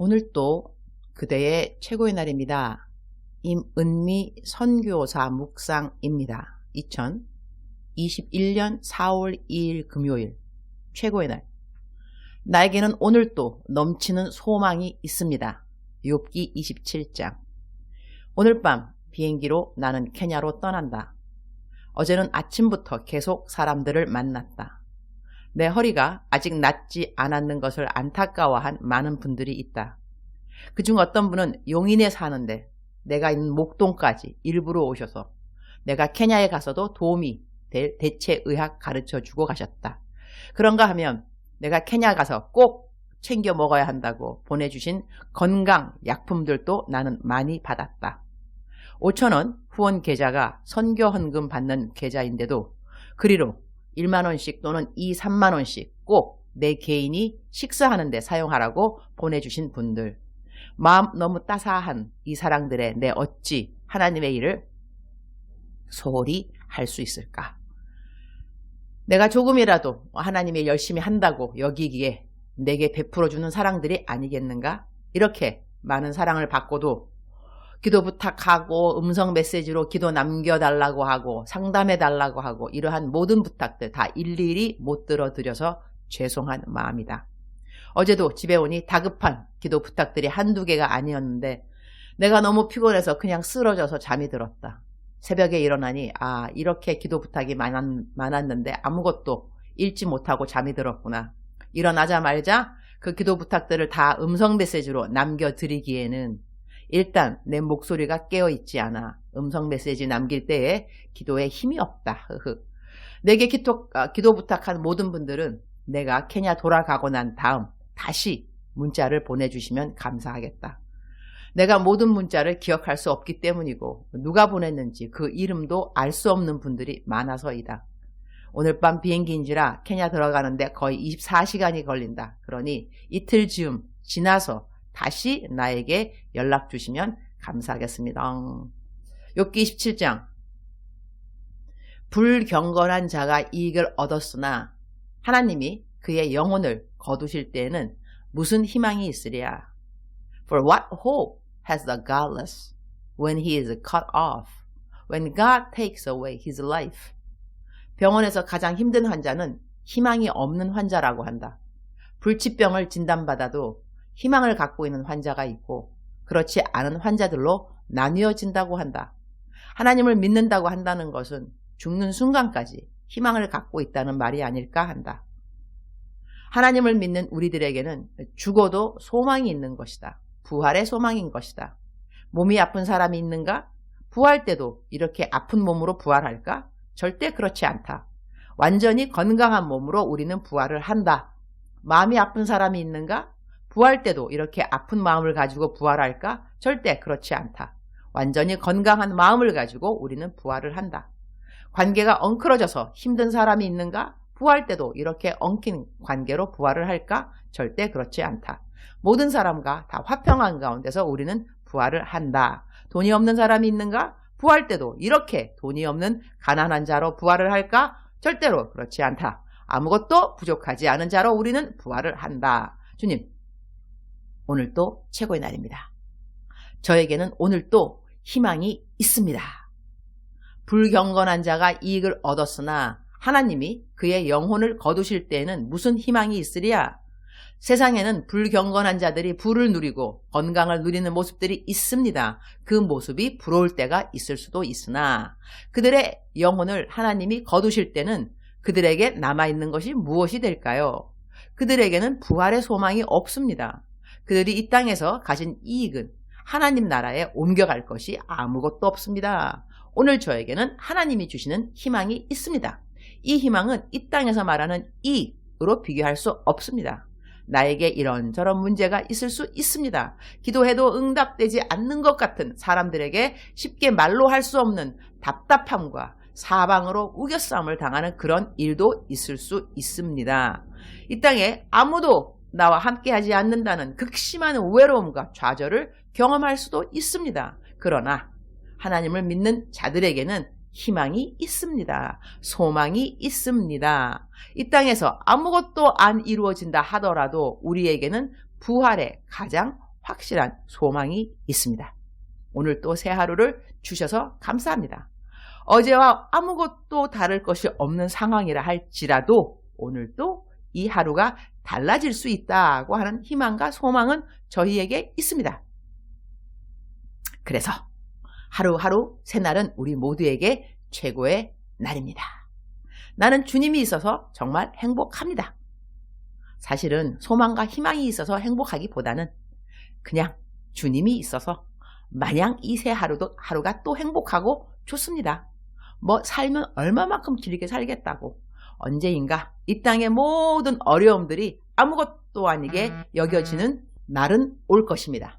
오늘 또 그대의 최고의 날입니다. 임은미 선교사 묵상입니다. 2021년 4월 2일 금요일 최고의 날. 나에게는 오늘 또 넘치는 소망이 있습니다. 욥기 27장. 오늘 밤 비행기로 나는 케냐로 떠난다. 어제는 아침부터 계속 사람들을 만났다. 내 허리가 아직 낫지 않았는 것을 안타까워한 많은 분들이 있다. 그중 어떤 분은 용인에 사는데 내가 있는 목동까지 일부러 오셔서 내가 케냐에 가서도 도움이 될 대체의학 가르쳐 주고 가셨다. 그런가 하면 내가 케냐 가서 꼭 챙겨 먹어야 한다고 보내주신 건강 약품들도 나는 많이 받았다. 5천원 후원 계좌가 선교 헌금 받는 계좌인데도 그리로 1만원씩 또는 2, 3만원씩 꼭 내 개인이 식사하는 데 사용하라고 보내주신 분들. 마음 너무 따사한 이 사랑들의 내 어찌 하나님의 일을 소홀히 할 수 있을까? 내가 조금이라도 하나님의 열심히 한다고 여기기에 내게 베풀어주는 사랑들이 아니겠는가? 이렇게 많은 사랑을 받고도 기도 부탁하고 음성 메시지로 기도 남겨달라고 하고 상담해달라고 하고 이러한 모든 부탁들 다 일일이 못 들어드려서 죄송한 마음이다. 어제도 집에 오니 다급한 기도 부탁들이 한두 개가 아니었는데 내가 너무 피곤해서 그냥 쓰러져서 잠이 들었다. 새벽에 일어나니 아 이렇게 기도 부탁이 많았는데 아무것도 읽지 못하고 잠이 들었구나. 일어나자말자 그 기도 부탁들을 다 음성 메시지로 남겨드리기에는 일단 내 목소리가 깨어있지 않아 음성 메시지 남길 때에 기도에 힘이 없다. 내게 기도, 아, 기도 부탁한 모든 분들은 내가 케냐 돌아가고 난 다음 다시 문자를 보내주시면 감사하겠다. 내가 모든 문자를 기억할 수 없기 때문이고 누가 보냈는지 그 이름도 알 수 없는 분들이 많아서이다. 오늘 밤 비행기인지라 케냐 들어가는데 거의 24시간이 걸린다. 그러니 이틀 즈음 지나서 다시 나에게 연락 주시면 감사하겠습니다. 욥기 27장 불경건한 자가 이익을 얻었으나 하나님이 그의 영혼을 거두실 때에는 무슨 희망이 있으랴? For what hope has the godless when he is cut off, when God takes away his life? 병원에서 가장 힘든 환자는 희망이 없는 환자라고 한다. 불치병을 진단받아도 희망을 갖고 있는 환자가 있고 그렇지 않은 환자들로 나뉘어진다고 한다. 하나님을 믿는다고 한다는 것은 죽는 순간까지 희망을 갖고 있다는 말이 아닐까 한다. 하나님을 믿는 우리들에게는 죽어도 소망이 있는 것이다. 부활의 소망인 것이다. 몸이 아픈 사람이 있는가? 부활 때도 이렇게 아픈 몸으로 부활할까? 절대 그렇지 않다. 완전히 건강한 몸으로 우리는 부활을 한다. 마음이 아픈 사람이 있는가? 부활 때도 이렇게 아픈 마음을 가지고 부활할까? 절대 그렇지 않다. 완전히 건강한 마음을 가지고 우리는 부활을 한다. 관계가 엉클어져서 힘든 사람이 있는가? 부활 때도 이렇게 엉킨 관계로 부활을 할까? 절대 그렇지 않다. 모든 사람과 다 화평한 가운데서 우리는 부활을 한다. 돈이 없는 사람이 있는가? 부활 때도 이렇게 돈이 없는 가난한 자로 부활을 할까? 절대로 그렇지 않다. 아무것도 부족하지 않은 자로 우리는 부활을 한다. 주님, 오늘도 최고의 날입니다. 저에게는 오늘도 희망이 있습니다. 불경건한 자가 이익을 얻었으나 하나님이 그의 영혼을 거두실 때에는 무슨 희망이 있으랴? 세상에는 불경건한 자들이 불을 누리고 건강을 누리는 모습들이 있습니다. 그 모습이 부러울 때가 있을 수도 있으나 그들의 영혼을 하나님이 거두실 때는 그들에게 남아있는 것이 무엇이 될까요? 그들에게는 부활의 소망이 없습니다. 그들이 이 땅에서 가진 이익은 하나님 나라에 옮겨갈 것이 아무것도 없습니다. 오늘 저에게는 하나님이 주시는 희망이 있습니다. 이 희망은 이 땅에서 말하는 이익으로 비교할 수 없습니다. 나에게 이런저런 문제가 있을 수 있습니다. 기도해도 응답되지 않는 것 같은 사람들에게 쉽게 말로 할 수 없는 답답함과 사방으로 우겨싸움을 당하는 그런 일도 있을 수 있습니다. 이 땅에 아무도 나와 함께하지 않는다는 극심한 외로움과 좌절을 경험할 수도 있습니다. 그러나 하나님을 믿는 자들에게는 희망이 있습니다. 소망이 있습니다. 이 땅에서 아무것도 안 이루어진다 하더라도 우리에게는 부활의 가장 확실한 소망이 있습니다. 오늘 또 새 하루를 주셔서 감사합니다. 어제와 아무것도 다를 것이 없는 상황이라 할지라도 오늘도 이 하루가 달라질 수 있다고 하는 희망과 소망은 저희에게 있습니다. 그래서 하루하루 새날은 우리 모두에게 최고의 날입니다. 나는 주님이 있어서 정말 행복합니다. 사실은 소망과 희망이 있어서 행복하기보다는 그냥 주님이 있어서 마냥 이 새 하루도 하루가 또 행복하고 좋습니다. 뭐 살면 얼마만큼 길게 살겠다고 언제인가 이 땅의 모든 어려움들이 아무것도 아니게 여겨지는 날은 올 것입니다.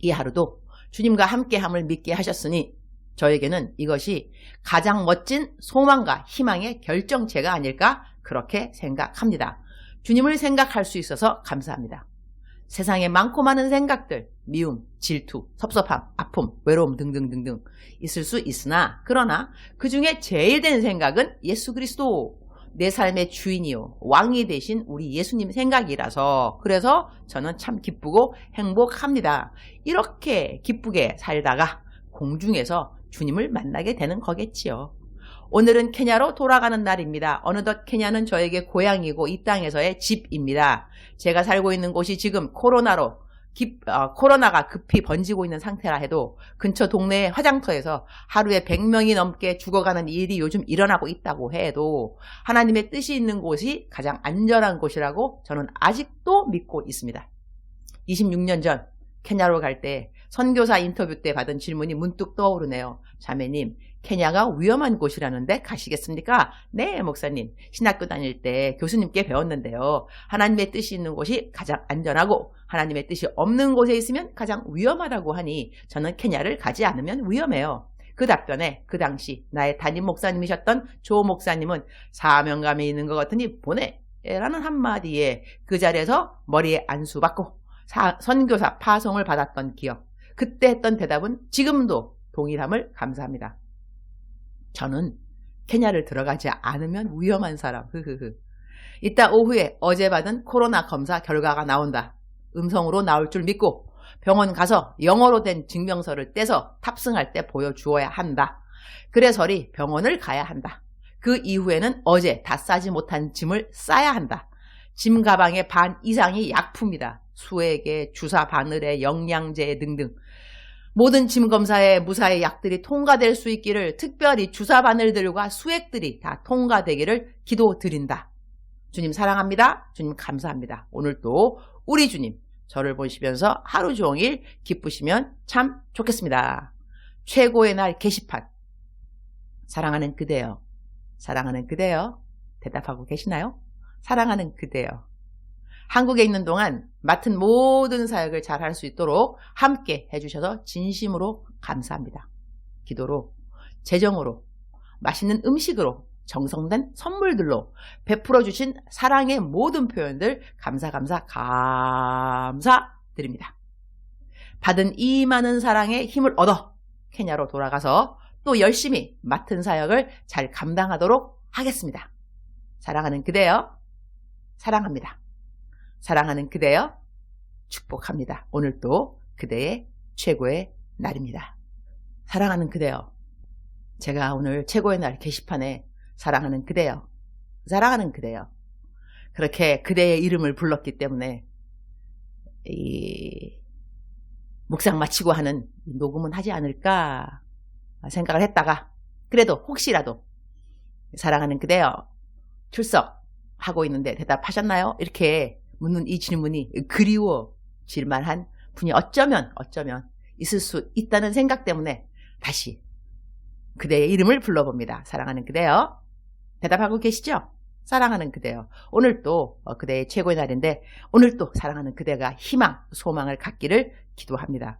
이 하루도 주님과 함께함을 믿게 하셨으니 저에게는 이것이 가장 멋진 소망과 희망의 결정체가 아닐까 그렇게 생각합니다. 주님을 생각할 수 있어서 감사합니다. 세상에 많고 많은 생각들, 미움, 질투, 섭섭함, 아픔, 외로움 등등등등 있을 수 있으나 그러나 그 중에 제일 된 생각은 예수 그리스도 내 삶의 주인이요 왕이 되신 우리 예수님 생각이라서 그래서 저는 참 기쁘고 행복합니다. 이렇게 기쁘게 살다가 공중에서 주님을 만나게 되는 거겠지요. 오늘은 케냐로 돌아가는 날입니다. 어느덧 케냐는 저에게 고향이고 이 땅에서의 집입니다. 제가 살고 있는 곳이 지금 코로나로 깁, 어, 코로나가 급히 번지고 있는 상태라 해도 근처 동네 화장터에서 하루에 100명이 넘게 죽어가는 일이 요즘 일어나고 있다고 해도 하나님의 뜻이 있는 곳이 가장 안전한 곳이라고 저는 아직도 믿고 있습니다. 26년 전 케냐로 갈 때 선교사 인터뷰 때 받은 질문이 문득 떠오르네요. 자매님, 케냐가 위험한 곳이라는데 가시겠습니까? 네, 목사님. 신학교 다닐 때 교수님께 배웠는데요. 하나님의 뜻이 있는 곳이 가장 안전하고 하나님의 뜻이 없는 곳에 있으면 가장 위험하다고 하니 저는 케냐를 가지 않으면 위험해요. 그 답변에 그 당시 나의 담임 목사님이셨던 조 목사님은 사명감이 있는 것 같으니 보내 라는 한마디에 그 자리에서 머리에 안수받고 사, 선교사 파송을 받았던 기억 그때 했던 대답은 지금도 동일함을 감사합니다. 저는 케냐를 들어가지 않으면 위험한 사람. 흐흐흐. 이따 오후에 어제 받은 코로나 검사 결과가 나온다. 음성으로 나올 줄 믿고 병원 가서 영어로 된 증명서를 떼서 탑승할 때 보여주어야 한다. 그래서리 병원을 가야 한다. 그 이후에는 어제 다 싸지 못한 짐을 싸야 한다. 짐 가방의 반 이상이 약품이다. 수액에 주사 바늘에 영양제 등등. 모든 짐 검사에 무사의 약들이 통과될 수 있기를 특별히 주사 바늘들과 수액들이 다 통과되기를 기도드린다. 주님 사랑합니다. 주님 감사합니다. 오늘도 우리 주님 저를 보시면서 하루 종일 기쁘시면 참 좋겠습니다. 최고의 날 게시판. 사랑하는 그대여. 사랑하는 그대여. 대답하고 계시나요? 사랑하는 그대여. 한국에 있는 동안 맡은 모든 사역을 잘 할 수 있도록 함께 해주셔서 진심으로 감사합니다. 기도로, 재정으로, 맛있는 음식으로, 정성된 선물들로 베풀어 주신 사랑의 모든 표현들 감사 감사 감사드립니다. 받은 이 많은 사랑에 힘을 얻어 케냐로 돌아가서 또 열심히 맡은 사역을 잘 감당하도록 하겠습니다. 사랑하는 그대여 사랑합니다. 사랑하는 그대여 축복합니다. 오늘도 그대의 최고의 날입니다. 사랑하는 그대여 제가 오늘 최고의 날 게시판에 사랑하는 그대여, 사랑하는 그대여. 그렇게 그대의 이름을 불렀기 때문에 이 묵상 마치고 하는 녹음은 하지 않을까 생각을 했다가 그래도 혹시라도 사랑하는 그대여 출석하고 있는데 대답하셨나요? 이렇게 묻는 이 질문이 그리워질 만한 분이 어쩌면 어쩌면 있을 수 있다는 생각 때문에 다시 그대의 이름을 불러봅니다. 사랑하는 그대여. 대답하고 계시죠? 사랑하는 그대요. 오늘 또 어, 그대의 최고의 날인데 오늘 또 사랑하는 그대가 희망, 소망을 갖기를 기도합니다.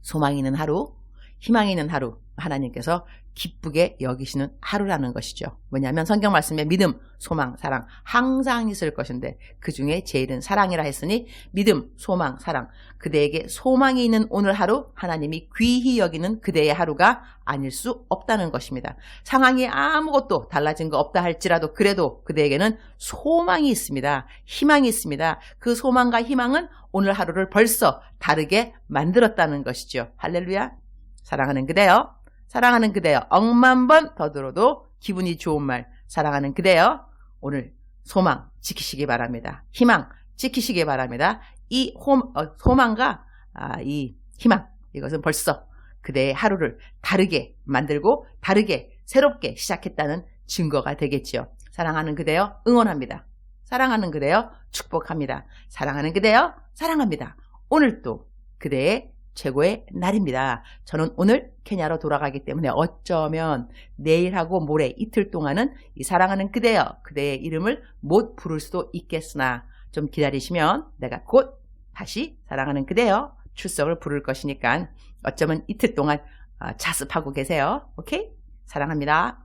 소망 있는 하루, 희망이 있는 하루 하나님께서 기쁘게 여기시는 하루라는 것이죠. 왜냐하면 성경 말씀에 믿음, 소망, 사랑 항상 있을 것인데 그 중에 제일은 사랑이라 했으니 믿음, 소망, 사랑 그대에게 소망이 있는 오늘 하루 하나님이 귀히 여기는 그대의 하루가 아닐 수 없다는 것입니다. 상황이 아무것도 달라진 거 없다 할지라도 그래도 그대에게는 소망이 있습니다. 희망이 있습니다. 그 소망과 희망은 오늘 하루를 벌써 다르게 만들었다는 것이죠. 할렐루야. 사랑하는 그대여. 사랑하는 그대여. 억만 번 더 들어도 기분이 좋은 말. 사랑하는 그대여. 오늘 소망 지키시기 바랍니다. 희망 지키시기 바랍니다. 이 홈, 어, 소망과 아, 이 희망 이것은 벌써 그대의 하루를 다르게 만들고 다르게 새롭게 시작했다는 증거가 되겠지요. 사랑하는 그대여 응원합니다. 사랑하는 그대여 축복합니다. 사랑하는 그대여 사랑합니다. 오늘도 그대의 최고의 날입니다. 저는 오늘 케냐로 돌아가기 때문에 어쩌면 내일하고 모레 이틀 동안은 이 사랑하는 그대여 그대의 이름을 못 부를 수도 있겠으나 좀 기다리시면 내가 곧 다시 사랑하는 그대여 출석을 부를 것이니까 어쩌면 이틀 동안 아, 자습하고 계세요. 오케이? 사랑합니다.